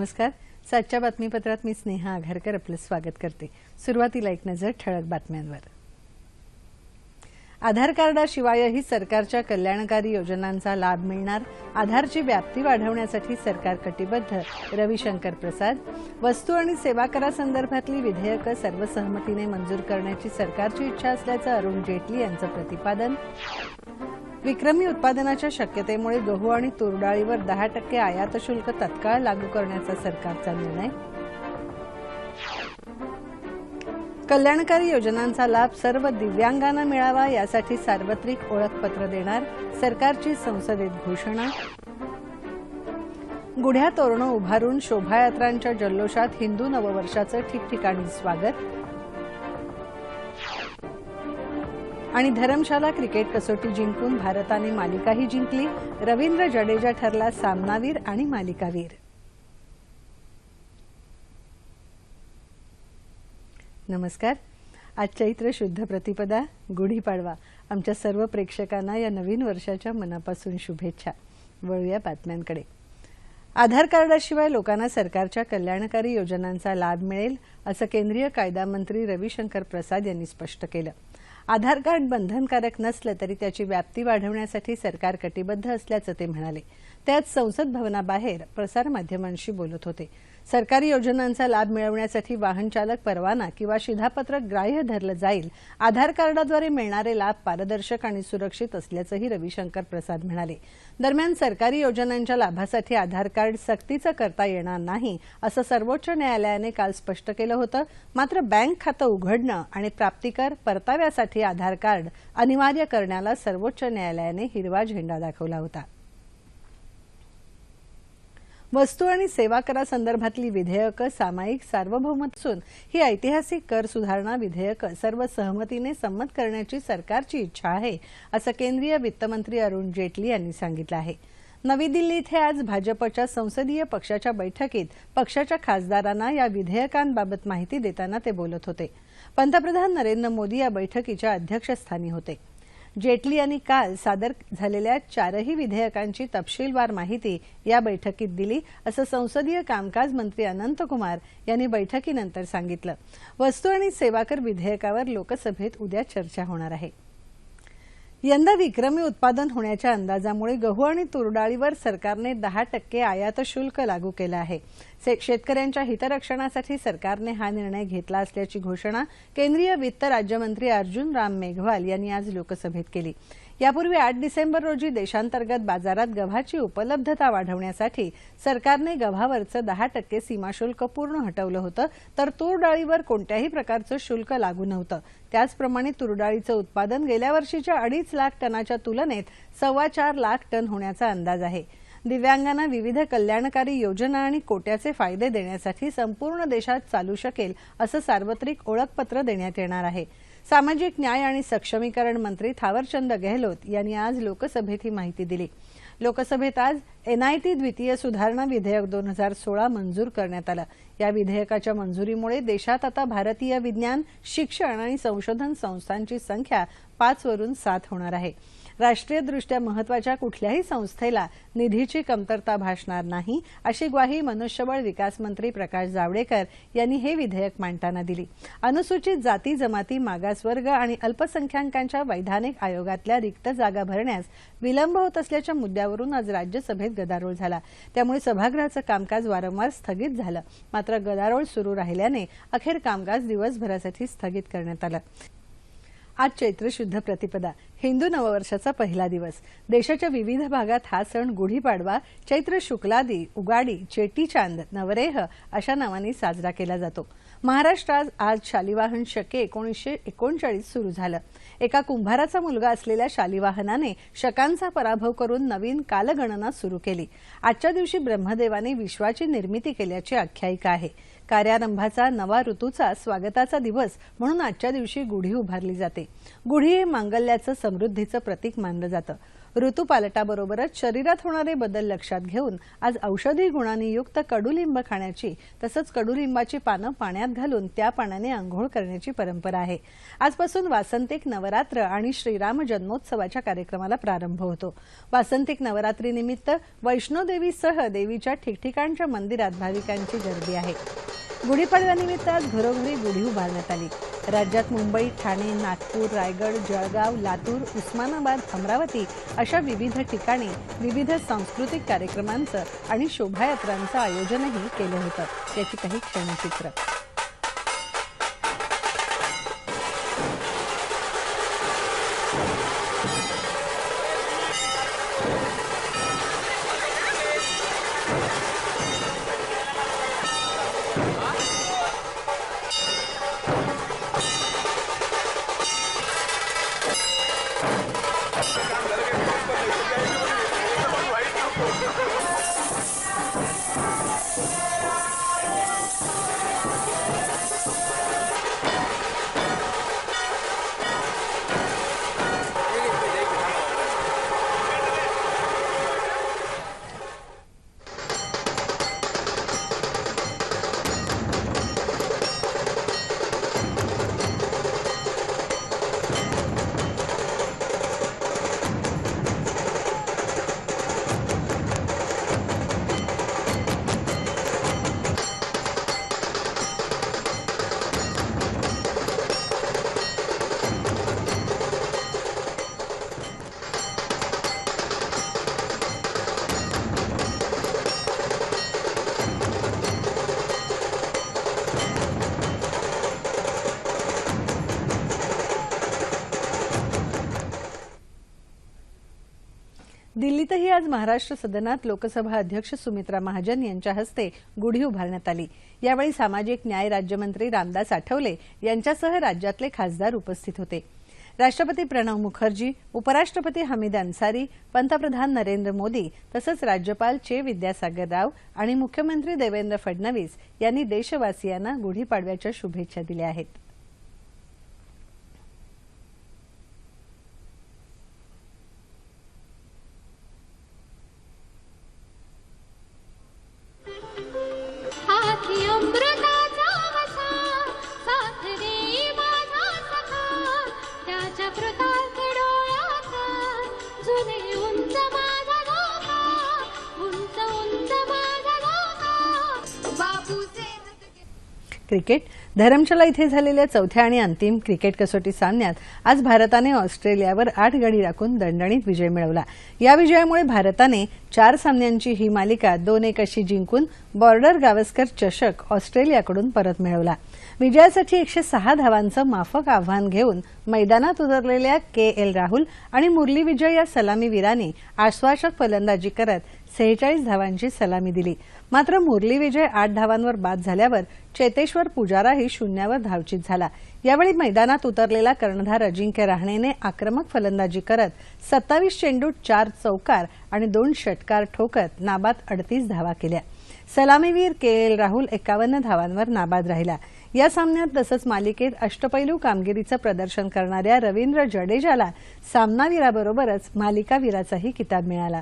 नमस्कार. सातच्या बातमीपत्रात मी स्नेहा आघारकर आपलं स्वागत करते. सुरुवातीला एक नजर ठळक बातम्यांवर. आधार कार्डाशिवायही सरकारच्या कल्याणकारी योजनांचा लाभ मिळणार आधारची व्याप्ती वाढवण्यासाठी सरकार कटिबद्ध रविशंकर प्रसाद. वस्तू आणि सेवा करासंदर्भातली विधेयकं सर्वसहमतीने मंजूर करण्याची सरकारची इच्छा असल्याचं अरुण जेटली यांचं प्रतिपादन. विक्रमी उत्पादनाच्या शक्यतेमुळे गहू आणि तुरडाळीवर दहा टक्के आयात शुल्क तत्काळ लागू करण्याचा सरकारचा निर्णय. कल्याणकारी योजनांचा लाभ सर्व दिव्यांगांना मिळावा यासाठी सार्वत्रिक ओळखपत्र देणार सरकारची संसदेत घोषणा. गुढ्या तोरणं उभारून शोभायात्रांच्या जल्लोषात हिंदू नववर्षाचं ठिकठिकाणी स्वागत. आणि धरमशाला क्रिकेट कसोटी जिंकून भारताने मालिकाही जिंकली. रवींद्र जडेजा ठरला सामनावीर आणि मालिकावीर. नमस्कार. आज चैत्र शुद्ध प्रतिपदा गुढीपाडवा. आमच्या सर्व प्रेक्षकांना या नवीन वर्षाच्या मनापासून शुभेच्छा. वळूया बातम्यांकडे. आधार कार्डाशिवाय लोकांना सरकारच्या कल्याणकारी योजनांचा लाभ मिळेल असं केंद्रीय कायदा मंत्री रविशंकर प्रसाद यांनी स्पष्ट केलं. आधार कार्ड बंधनकारक नसलं तरी त्याची व्याप्ती वाढवण्यासाठी सरकार कटिबद्ध असल्याचं ते म्हणाले. त्यात संसद भवनाबाहेर प्रसारमाध्यमांशी बोलत होते. सरकारी योजनांचा लाभ मिळवण्यासाठी वाहनचालक परवाना किंवा शिधापत्रक ग्राह्य धरलं जाईल आधार कार्डाद्वारे मिळणारे लाभ पारदर्शक आणि सुरक्षित असल्याचंही रविशंकर प्रसाद म्हणाले. दरम्यान सरकारी योजनांच्या लाभासाठी आधार कार्ड सक्तीचं करता येणार नाही असं सर्वोच्च न्यायालयाने काल स्पष्ट केलं होतं. मात्र बँक खातं उघडणं आणि प्राप्तिकर परताव्यासाठी आधार कार्ड अनिवार्य करण्याला सर्वोच्च न्यायालयाने हिरवा झेंडा दाखवला होता. वस्तू आणि सेवा करासंदर्भातली विधेयकं सामायिक सार्वभौमत असून ही ऐतिहासिक कर सुधारणा विधेयकं सर्व सहमतीने संमत करण्याची सरकारची इच्छा आहे असं केंद्रीय वित्तमंत्री अरुण जेटली यांनी सांगितलं आहे. नवी दिल्ली इथे आज भाजपच्या संसदीय पक्षाच्या बैठकीत पक्षाच्या खासदारांना या विधेयकांबाबत माहिती देताना ते बोलत होते. पंतप्रधान नरेंद्र मोदी या बैठकीच्या अध्यक्षस्थानी होते. जेटली यांनी काल सादर झालेल्या चारही विधेयकांची तपशीलवार माहिती या बैठकीत दिली असं संसदीय कामकाज मंत्री अनंतकुमार यांनी बैठकीनंतर सांगितलं. वस्तू आणि सेवाकर विधेयकावर लोकसभेत उद्या चर्चा होणार आहे. यंदा विक्रमी उत्पादन होण्याच्या अंदाजामुळे गहू आणि तुरडाळीवर सरकारने दहा टक्के आयात शुल्क लागू केलं आहे. शेतकऱ्यांच्या हितरक्षणासाठी सरकारने हा निर्णय घेतला असल्याची घोषणा केंद्रीय वित्त राज्यमंत्री अर्जुन राम मेघवाल यांनी आज लोकसभेत केली. यापूर्वी आठ डिसेंबर रोजी देशांतर्गत बाजारात गव्हाची उपलब्धता वाढवण्यासाठी सरकारने गव्हावरचं दहा टक्के सीमाशुल्क पूर्ण हटवलं होतं तर तूर डाळीवर कोणत्याही प्रकारचं शुल्क लागू नव्हतं. त्याचप्रमाणे तुरडाळीचं उत्पादन गेल्या वर्षीच्या अडीच लाख टनाच्या तुलनेत सव्वा चार लाख टन होण्याचा अंदाज आहे. दिव्यांगांना विविध कल्याणकारी योजना आणि कोट्याचे फायदे देण्यासाठी संपूर्ण देशात चालू शकेल असं सार्वत्रिक ओळखपत्र देण्यात येणार आहे. सामाजिक न्याय आणि सक्षमीकरण मंत्री थावरचंद गेहलोत यांनी आज लोकसभेत ही माहिती दिली. लोकसभेत आज एनआयटी द्वितीय सुधारणा विधेयक दोन हजार सोळा मंजूर करण्यात आलं. या विधेयकाच्या मंजुरीमुळे देशात आता भारतीय विज्ञान शिक्षण आणि संशोधन संस्थांची संख्या पाचवरून सात होणार आहे. राष्ट्रीयदृष्ट्या महत्त्वाच्या कुठल्याही संस्थेला निधीची कमतरता भासणार नाही अशी ग्वाही मनुष्यबळ विकास मंत्री प्रकाश जावडेकर यांनी हे विधेयक मांडताना दिली. अनुसूचित जाती जमाती मागासवर्ग आणि अल्पसंख्याकांच्या वैधानिक आयोगातल्या रिक्त जागा भरण्यास विलंब होत असल्याच्या मुद्द्यावरून आज राज्यसभेत गदारोळ झाला. त्यामुळे सभागृहाचं कामकाज वारंवार स्थगित झालं. मात्र गदारोळ सुरू राहिल्याने अखेर कामकाज दिवसभरासाठी स्थगित करण्यात आलं. आज चैत्र शुद्ध प्रतिपदा हिंदू नववर्षाचा पहिला दिवस. देशाच्या विविध भागात हा सण गुढीपाडवा चैत्र शुक्लादी उगाडी चेटीचांद नवरेह अशा नावांनी साजरा केला जातो. महाराष्ट्रात आज शालिवाहन शके एकोणीसशे एकोणचाळीस सुरू झालं. एका कुंभाराचा मुलगा असलेल्या शालिवाहनाने शकांचा पराभव करून नवीन कालगणना सुरू केली. आजच्या दिवशी ब्रह्मदेवाने विश्वाची निर्मिती केल्याची आख्यायिका आहे. कार्यारंभाचा नवा ऋतूचा स्वागताचा दिवस म्हणून आजच्या दिवशी गुढी उभारली जाते. गुढी हे मांगल्याचं समृद्धीचं प्रतीक मानलं जातं. ऋतूपालटाबरोबरच शरीरात होणारे बदल लक्षात घेऊन आज औषधी गुणांनी युक्त कडुलिंब खाण्याची तसंच कडुलिंबाची पानं पाण्यात घालून त्या पाण्याने आंघोळ करण्याची परंपरा आहे. आजपासून वासंतिक नवरात्र आणि श्रीराम जन्मोत्सवाच्या कार्यक्रमाला प्रारंभ होतो. वासंतिक नवरात्रीनिमित्त वैष्णोदेवीसह देवीच्या ठिकठिकाणच्या मंदिरात भाविकांची गर्दी आहे. गुढीपाडव्यानिमित्त आज घरोघरी गुढी उभारण्यात आली. राज्यात मुंबई ठाणे नागपूर रायगड जळगाव लातूर उस्मानाबाद अमरावती अशा विविध ठिकाणी विविध सांस्कृतिक कार्यक्रमांचं आणि शोभायात्रांचं आयोजनही केलं होतं. याची काही क्षणचित्र. आज महाराष्ट्र सदनात लोकसभा अध्यक्ष सुमित्रा महाजन यांच्या हस्ते गुढी उभारण्यात आली. यावेळी सामाजिक न्याय राज्यमंत्री रामदास आठवले यांच्यासह राज्यातले खासदार उपस्थित होते. राष्ट्रपती प्रणव मुखर्जी उपराष्ट्रपती हमीद अन्सारी पंतप्रधान नरेंद्र मोदी तसंच राज्यपाल चे विद्यासागर राव आणि मुख्यमंत्री देवेंद्र फडणवीस यांनी देशवासियांना गुढीपाडव्याच्या शुभेच्छा दिल्या आहेत. क्रिकेट. धरमशाला इथे झालेल्या चौथ्या आणि अंतिम क्रिकेट कसोटी सामन्यात आज भारताने ऑस्ट्रेलियावर आठ गडी राखून दणदणीत विजय मिळवला. या विजयामुळे भारताने चार सामन्यांची ही मालिका दोन एक अशी जिंकून बॉर्डर गावस्कर चषक ऑस्ट्रेलियाकडून परत मिळवला. विजयासाठी एकशे सहा धावांचं माफक आव्हान घेऊन मैदानात उतरलेल्या के एल राहुल आणि मुरली विजय या सलामीवीरांनी आश्वासक फलंदाजी करत सेहेचाळीस धावांची सलामी दिली. मात्र मुरली विजय आठ धावांवर बाद झाल्यावर चेतेश्वर पुजाराही शून्यावर धावचित झाला. यावेळी मैदानात उतरलेला कर्णधार अजिंक्य रहाणेने आक्रमक फलंदाजी करत सत्तावीस चेंडूत चार चौकार आणि दोन षटकार ठोकत नाबाद अडतीस धावा केल्या. सलामीवीर के एल राहुल एकावन्न धावांवर नाबाद राहिला. या सामन्यात तसंच मालिकेत अष्टपैलू कामगिरीचं प्रदर्शन करणाऱ्या रवींद्र जडेजाला सामनावीराबरोबरच मालिकावीराचाही किताब मिळाला.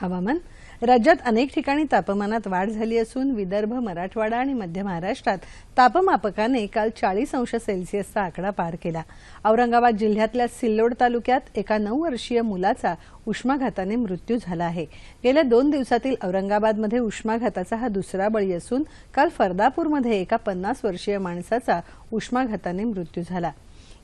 हवामान. राज्यात अनेक ठिकाणी तापमानात वाढ झाली असून विदर्भ मराठवाडा आणि मध्य महाराष्ट्रात तापमापकाने काल चाळीस अंश सेल्सिअसचा आकडा पार केला. औरंगाबाद जिल्ह्यातल्या सिल्लोड तालुक्यात एका नऊ वर्षीय मुलाचा उष्माघाताने मृत्यू झाला आहे. गेल्या दोन दिवसातील औरंगाबादमध्ये उष्माघाताचा हा दुसरा बळी असून काल फरदापूरमध्ये एका पन्नास वर्षीय माणसाचा उष्माघाताने मृत्यू झाला.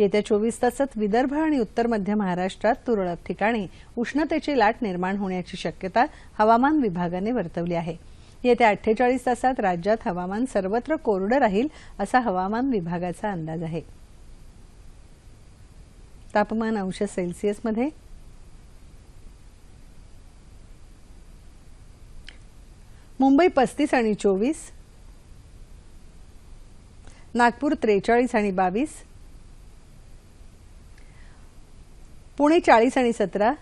येत्या चोवीस तासात विदर्भ आणि उत्तर मध्य महाराष्ट्रात तुरळक ठिकाणी उष्णतेची लाट निर्माण होण्याची शक्यता हवामान विभागाने वर्तवली आहे. येत्या अठ्ठेचाळीस तासात राज्यात हवामान सर्वत्र कोरडं राहील असा हवामान विभागाचा अंदाज आहे. तापमान अंश सेल्सिअसमध्ये मुंबई पस्तीस आणि चोवीस. नागपूर त्रेचाळीस आणि बावीस. पुणे चाळीस आणि सतरा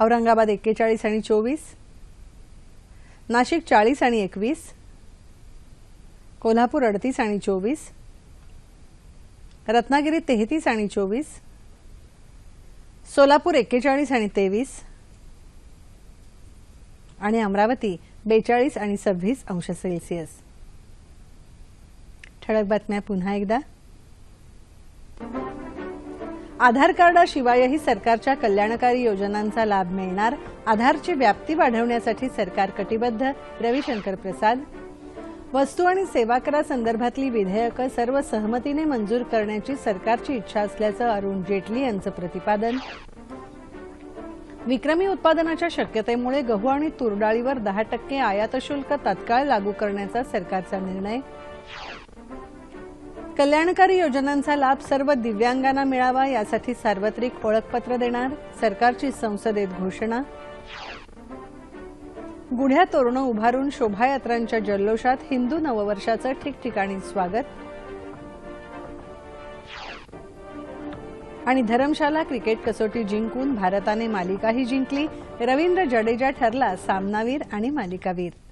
औरंगाबाद एक्केचाळीस आणि चोवीस नाशिक चाळीस आणि एकवीस कोल्हापूर अडतीस आणि चोवीस रत्नागिरी तेहतीस आणि चोवीस सोलापूर एक्केचाळीस आणि तेवीस आणि अमरावती बेचाळीस आणि सव्वीस अंश सेल्सिअस. ठळक बातम्या पुन्हा एकदा. आधार कार्डाशिवायही सरकारच्या कल्याणकारी योजनांचा लाभ मिळणार आधारची व्याप्ती वाढवण्यासाठी सरकार कटिबद्ध रविशंकर प्रसाद. वस्तू आणि सेवा करासंदर्भातली विधेयकं सर्व सहमतीने मंजूर करण्याची सरकारची इच्छा असल्याचं अरुण जेटली यांचं प्रतिपादन. विक्रमी उत्पादनाच्या शक्यतेमुळे गहू आणि तुरडाळीवर दहा टक्के आयात शुल्क तात्काळ लागू करण्याचा सरकारचा निर्णय. कल्याणकारी योजनांचा लाभ सर्व दिव्यांगांना मिळावा यासाठी सार्वत्रिक ओळखपत्र देणार सरकारची संसदेत घोषणा. गुढ्या तोरणं उभारून शोभायात्रांच्या जल्लोषात हिंदू नववर्षाचं ठिकठिकाणी स्वागत. आणि धरमशाला क्रिकेट कसोटी जिंकून भारताने मालिकाही जिंकली. रवींद्र जडेजा ठरला सामनावीर आणि मालिकावीर.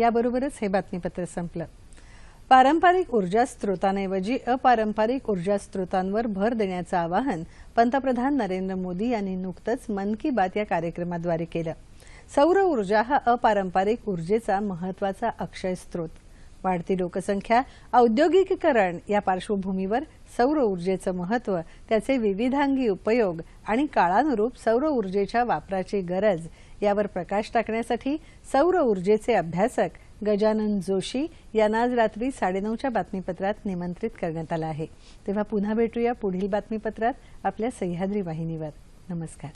याबरोबरच हे बातमीपत्र संपलं. पारंपरिक ऊर्जा स्रोतांऐवजी अपारंपरिक ऊर्जा स्रोतांवर भर देण्याचं आवाहन पंतप्रधान नरेंद्र मोदी यांनी नुकतंच मन की बात या कार्यक्रमाद्वारे केलं. सौर ऊर्जा हा अपारंपरिक ऊर्जेचा महत्त्वाचा अक्षय स्रोत. वाढती लोकसंख्या औद्योगिकीकरण या पार्श्वभूमीवर सौर ऊर्जेचं महत्त्व त्याचे विविधांगी उपयोग आणि काळानुरूप सौर ऊर्जेच्या वापराची गरज यावर प्रकाश टाकण्यासाठी सौर ऊर्जेचे अभ्यासक गजानन जोशी यांना आज रात्री साडेनऊच्या बातमीपत्रात निमंत्रित करण्यात आलं आहे. तेव्हा पुन्हा भेटूया पुढील बातमीपत्रात आपल्या सह्याद्री वाहिनीवर. नमस्कार.